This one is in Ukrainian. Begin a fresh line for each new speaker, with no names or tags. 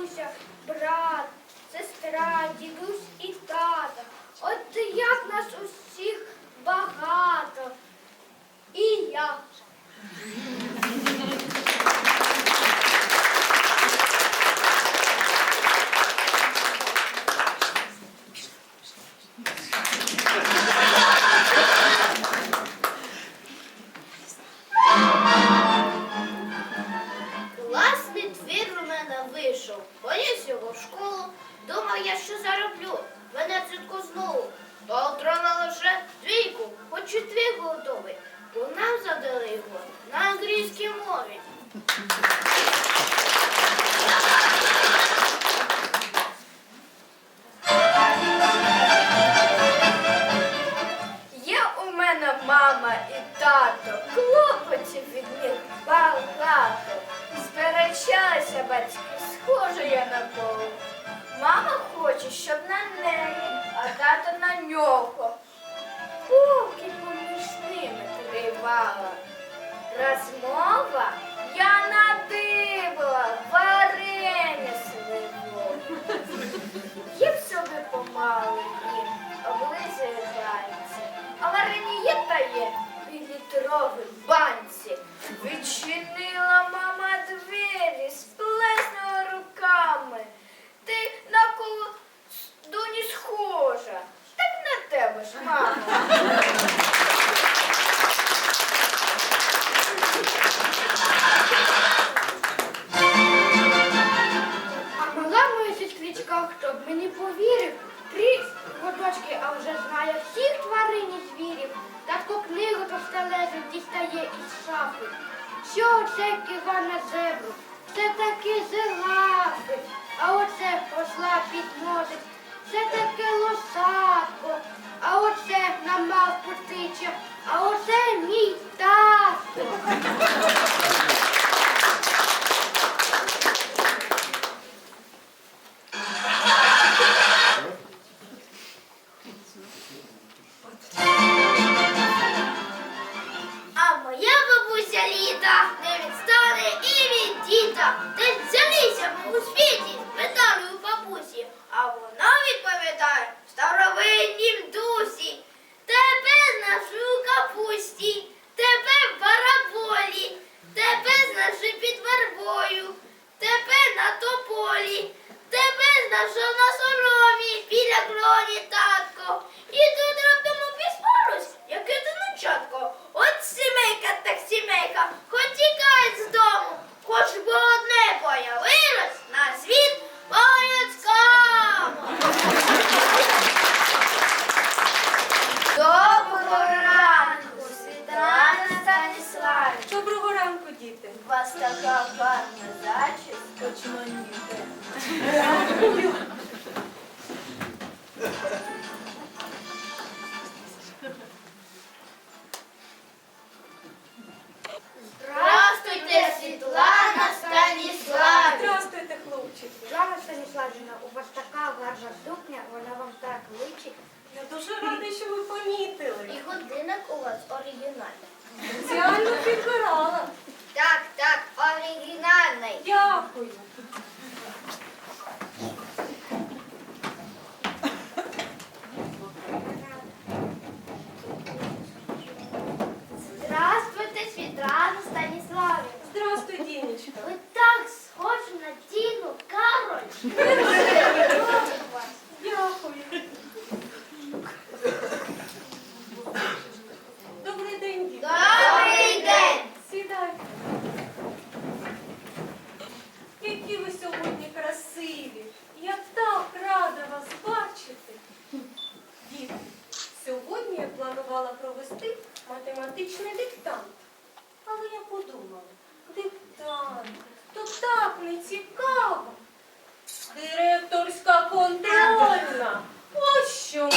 бабуся, брат, сестра, дідусь і тата. От як нас усіх багато. пішов, поніс його в школу. Думав я, що зароблю, мене цитку знову, та отримала лише
дві Nas mova? повірив, три водочки, а вже знає всіх тварин і звірів. Татко книгу товстелезу дістає із шафи. Що оце кива на зебру? Це таки зелаби, а оце посла підносить.
I will діти.
У вас така гарна зачіска,
чманіти.
Здравствуйте, Світлана Станіслав!
Здравствуйте, хлопчик.
Світлана Станіславівна, у вас така гарна сукня, вона вам так личить.
Я дуже рада, що ви помітили.
І годинник у вас оригінальний оригінальний.
Дякую. провести математичний диктант. Але я подумала, диктант, то так не цікаво. Директорська контрольна. Ось що.